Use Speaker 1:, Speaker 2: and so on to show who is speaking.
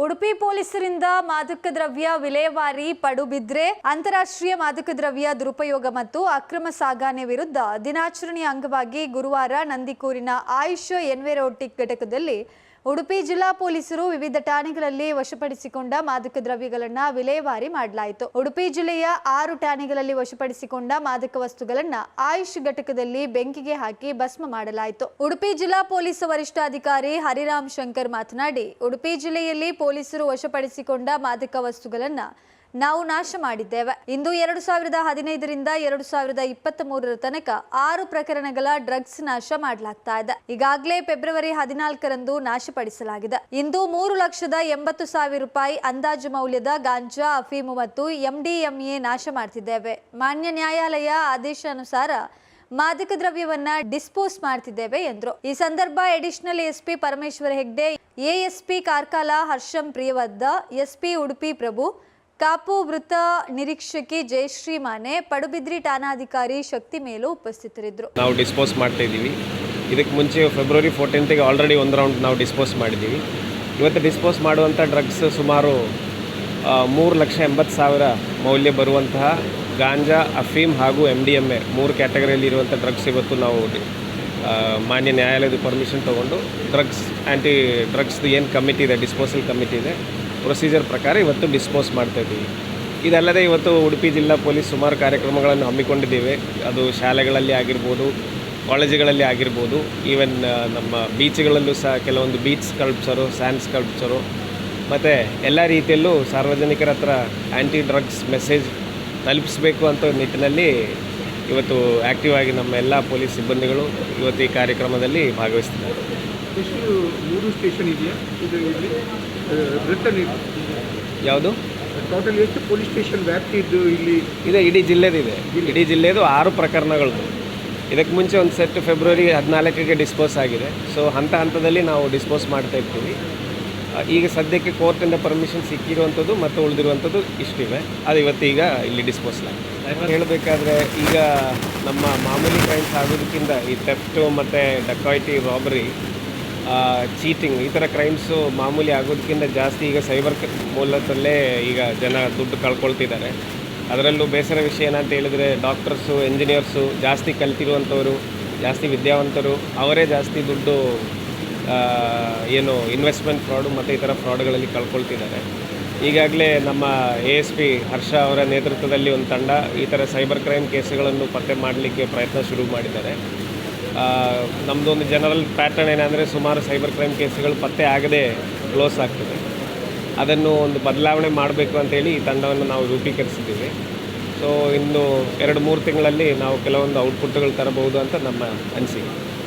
Speaker 1: ಉಡುಪಿ ಪೊಲೀಸರಿಂದ ಮಾದಕ ದ್ರವ್ಯ ವಿಲೇವಾರಿ ಪಡುಬಿದ್ರೆ, ಅಂತಾರಾಷ್ಟ್ರೀಯ ಮಾದಕ ದ್ರವ್ಯ ದುರುಪಯೋಗ ಮತ್ತು ಅಕ್ರಮ ಸಾಗಾಣೆ ವಿರುದ್ಧ ದಿನಾಚರಣೆಯ ಅಂಗವಾಗಿ ಗುರುವಾರ ನಂದಿಕೂರಿನ ಆಯುಷ್ ಎನ್ವಿರೋಟಿಕ್ ಘಟಕದಲ್ಲಿ ಉಡುಪಿ ಜಿಲ್ಲಾ ಪೊಲೀಸರು ವಿವಿಧ ಠಾಣೆಗಳಲ್ಲಿ ವಶಪಡಿಸಿಕೊಂಡ ಮಾದಕ ದ್ರವ್ಯಗಳನ್ನ ವಿಲೇವಾರಿ ಮಾಡಲಾಯಿತು. ಉಡುಪಿ ಜಿಲ್ಲೆಯ ಆರು ಠಾಣೆಗಳಲ್ಲಿ ವಶಪಡಿಸಿಕೊಂಡ ಮಾದಕ ವಸ್ತುಗಳನ್ನ ಆಯುಷ್ ಘಟಕದಲ್ಲಿ ಬೆಂಕಿಗೆ ಹಾಕಿ ಭಸ್ಮ ಮಾಡಲಾಯಿತು. ಉಡುಪಿ ಜಿಲ್ಲಾ ಪೊಲೀಸ್ ವರಿಷ್ಠಾಧಿಕಾರಿ ಹರಿರಾಮ್ ಶಂಕರ್ ಮಾತನಾಡಿ, ಉಡುಪಿ ಜಿಲ್ಲೆಯಲ್ಲಿ ಪೊಲೀಸರು ವಶಪಡಿಸಿಕೊಂಡ ಮಾದಕ ವಸ್ತುಗಳನ್ನ ನಾವು ನಾಶ ಮಾಡಿದ್ದೇವೆ. ಇಂದು ಎರಡು ಸಾವಿರದ ಹದಿನೈದರಿಂದ ಎರಡು ಸಾವಿರದ ಇಪ್ಪತ್ತ್ ಮೂರರ ತನಕ ಆರು ಪ್ರಕರಣಗಳ ಡ್ರಗ್ಸ್ ನಾಶ ಮಾಡಲಾಗ್ತಾ ಇದೆ. ಈಗಾಗಲೇ ಫೆಬ್ರವರಿ ಹದಿನಾಲ್ಕರಂದು ನಾಶಪಡಿಸಲಾಗಿದೆ. ಇಂದು ಮೂರು ಲಕ್ಷದ ಎಂಬತ್ತು ಸಾವಿರ ರೂಪಾಯಿ ಅಂದಾಜು ಮೌಲ್ಯದ ಗಾಂಜಾ, ಅಫೀಮು ಮತ್ತು ಎಂಡಿಎಂಎ ನಾಶ ಮಾಡ್ತಿದ್ದೇವೆ. ಮಾನ್ಯ ನ್ಯಾಯಾಲಯ ಆದೇಶಾನುಸಾರ ಮಾದಕ ದ್ರವ್ಯವನ್ನ ಡಿಸ್ಪೋಸ್ ಮಾಡ್ತಿದ್ದೇವೆ ಎಂದರು. ಈ ಸಂದರ್ಭ additional SP Parameshwara Hegde ASP Karkala Harsham Priyavardha SP Udupi Prabhu Kapu ವೃತ್ತ ನಿರೀಕ್ಷಕಿ ಜಯಶ್ರೀ ಮಾನೆ ಪಡುಬಿದ್ರಿ ಠಾಣಾಧಿಕಾರಿ ಶಕ್ತಿ ಮೇಲು ಉಪಸ್ಥಿತರಿದ್ದರು.
Speaker 2: ನಾವು ಡಿಸ್ಪೋಸ್ ಮಾಡ್ತಾ ಇದ್ದೀವಿ. ಇದಕ್ಕೆ ಮುಂಚೆ ಫೆಬ್ರವರಿ ಫೋರ್ಟೀನ್ತಿಗೆ ಆಲ್ರೆಡಿ ಒಂದು ರೌಂಡ್ ನಾವು ಡಿಸ್ಪೋಸ್ ಮಾಡಿದ್ದೀವಿ. ಇವತ್ತು ಡಿಸ್ಪೋಸ್ ಮಾಡುವಂಥ ಡ್ರಗ್ಸ್ ಸುಮಾರು ಮೂರು ಲಕ್ಷ ಎಂಬತ್ತು ಸಾವಿರ ಮೌಲ್ಯ ಬರುವಂತಹ ಗಾಂಜಾ ಅಫೀಮ್ ಹಾಗೂ ಎಂ ಡಿ ಎಂ ಎ ಮೂರು ಕ್ಯಾಟಗರಿಯಲ್ಲಿ ಇರುವಂಥ ಡ್ರಗ್ಸ್ ಇವತ್ತು ನಾವು ಮಾನ್ಯ ನ್ಯಾಯಾಲಯದ ಪರ್ಮಿಷನ್ ತೊಗೊಂಡು ಡ್ರಗ್ಸ್ ಆ್ಯಂಟಿ ಡ್ರಗ್ಸ್ದು ಏನು ಕಮಿಟಿ ಇದೆ ಡಿಸ್ಪೋಸಲ್ ಕಮಿಟಿ ಇದೆ ಪ್ರೊಸೀಜರ್ ಪ್ರಕಾರ ಇವತ್ತು ಡಿಸ್ಪೋಸ್ ಮಾಡ್ತಾ ಇದ್ದೀವಿ. ಇದಲ್ಲದೆ ಇವತ್ತು ಉಡುಪಿ ಜಿಲ್ಲಾ ಪೊಲೀಸ್ ಸುಮಾರು ಕಾರ್ಯಕ್ರಮಗಳನ್ನು ಹಮ್ಮಿಕೊಂಡಿದ್ದೇವೆ. ಅದು ಶಾಲೆಗಳಲ್ಲಿ ಆಗಿರ್ಬೋದು, ಕಾಲೇಜುಗಳಲ್ಲಿ ಆಗಿರ್ಬೋದು ಈವನ್ ನಮ್ಮ ಬೀಚ್ಗಳಲ್ಲೂ ಸಹ ಕೆಲವೊಂದು ಬೀಚ್ ಸ್ಕಲ್ಪ್ಸರು ಸ್ಯಾಂಡ್ ಸ್ಕಲ್ಪ್ಸರು ಮತ್ತು ಎಲ್ಲ ರೀತಿಯಲ್ಲೂ ಸಾರ್ವಜನಿಕರ ಹತ್ರ ಆ್ಯಂಟಿ ಡ್ರಗ್ಸ್ ಮೆಸೇಜ್ ತಲುಪಿಸಬೇಕು ಅಂತ ನಿಟ್ಟಿನಲ್ಲಿ ಇವತ್ತು ಆ್ಯಕ್ಟಿವ್ ಆಗಿ ನಮ್ಮ ಎಲ್ಲ ಪೊಲೀಸ್ ಸಿಬ್ಬಂದಿಗಳು ಇವತ್ತು ಈ ಕಾರ್ಯಕ್ರಮದಲ್ಲಿ ಭಾಗವಹಿಸ್ತಿದ್ದಾರೆ.
Speaker 3: ಎಷ್ಟು ಮೂರು ಸ್ಟೇಷನ್ ಇದೆಯಾ? ಇದು ಇಲ್ಲಿ ಇದೆ
Speaker 2: ಯಾವುದು?
Speaker 3: ಟೋಟಲ್ ಎಷ್ಟು ಪೊಲೀಸ್ ಸ್ಟೇಷನ್ ವ್ಯಾಪ್ತಿ ಇದ್ದು ಇಲ್ಲಿ?
Speaker 2: ಇದೆ ಇಡೀ ಜಿಲ್ಲೆದಿದೆ. ಇಡೀ ಜಿಲ್ಲೆದು ಆರು ಪ್ರಕರಣಗಳದ್ದು ಇದಕ್ಕೆ ಮುಂಚೆ ಒಂದು ಸೆಟ್ ಫೆಬ್ರವರಿ ಹದಿನಾಲ್ಕಕ್ಕೆ ಡಿಸ್ಪೋಸ್ ಆಗಿದೆ. ಸೊ ಹಂತ ಹಂತದಲ್ಲಿ ನಾವು ಡಿಸ್ಪೋಸ್ ಮಾಡ್ತಾ ಇರ್ತೀವಿ. ಈಗ ಸದ್ಯಕ್ಕೆ ಕೋರ್ಟಿಂದ ಪರ್ಮಿಷನ್ ಸಿಕ್ಕಿರುವಂಥದ್ದು ಮತ್ತು ಉಳಿದಿರುವಂಥದ್ದು ಇಷ್ಟಿವೆ. ಅದು ಇವತ್ತೀಗ ಇಲ್ಲಿ ಡಿಸ್ಪೋಸ್ ಆಗಿದೆ. ಹೇಳಬೇಕಾದ್ರೆ ಈಗ ನಮ್ಮ ಮಾಮೂಲಿ ಕ್ರೈಮ್ಸ್ ಆಗೋದಕ್ಕಿಂತ ಈ ಥೆಫ್ಟು ಮತ್ತು ಡಕಾಯಿಟಿ ರಾಬರಿ ಚೀಟಿಂಗ್ ಈ ಥರ ಕ್ರೈಮ್ಸು ಮಾಮೂಲಿ ಆಗೋದಕ್ಕಿಂತ ಜಾಸ್ತಿ ಈಗ ಸೈಬರ್ ಮೂಲದಲ್ಲೇ ಈಗ ಜನ ದುಡ್ಡು ಕಳ್ಕೊಳ್ತಿದ್ದಾರೆ. ಅದರಲ್ಲೂ ಬೇಸರ ವಿಷಯ ಏನಂತ ಹೇಳಿದರೆ ಡಾಕ್ಟರ್ಸು ಇಂಜಿನಿಯರ್ಸು ಜಾಸ್ತಿ ಕಲಿತಿರುವಂಥವರು, ಜಾಸ್ತಿ ವಿದ್ಯಾವಂತರು, ಅವರೇ ಜಾಸ್ತಿ ದುಡ್ಡು ಏನು ಇನ್ವೆಸ್ಟ್ಮೆಂಟ್ ಫ್ರಾಡು ಮತ್ತು ಈ ಥರ ಫ್ರಾಡ್ಗಳಲ್ಲಿ ಕಳ್ಕೊಳ್ತಿದ್ದಾರೆ. ಈಗಾಗಲೇ ನಮ್ಮ ಎ ಎಸ್ ಪಿ ಹರ್ಷ ಅವರ ನೇತೃತ್ವದಲ್ಲಿ ಒಂದು ತಂಡ ಈ ಥರ ಸೈಬರ್ ಕ್ರೈಮ್ ಕೇಸುಗಳನ್ನು ಪತ್ತೆ ಮಾಡಲಿಕ್ಕೆ ಪ್ರಯತ್ನ ಶುರು ಮಾಡಿದ್ದಾರೆ. ನಮ್ಮದೊಂದು ಜನರಲ್ ಪ್ಯಾಟರ್ನ್ ಏನಂದರೆ ಸುಮಾರು ಸೈಬರ್ ಕ್ರೈಮ್ ಕೇಸುಗಳು ಪತ್ತೆ ಆಗದೆ ಕ್ಲೋಸ್ ಆಗ್ತದೆ. ಅದನ್ನು ಒಂದು ಬದಲಾವಣೆ ಮಾಡಬೇಕು ಅಂತೇಳಿ ಈ ತಂಡವನ್ನು ನಾವು ರೂಪೀಕರಿಸಿದ್ದೀವಿ. ಸೊ ಇನ್ನು ಎರಡು ಮೂರು ತಿಂಗಳಲ್ಲಿ ನಾವು ಕೆಲವೊಂದು ಔಟ್ಪುಟ್ಗಳು ತರಬಹುದು ಅಂತ ನಮ್ಮ ಅನಿಸಿಕೆ.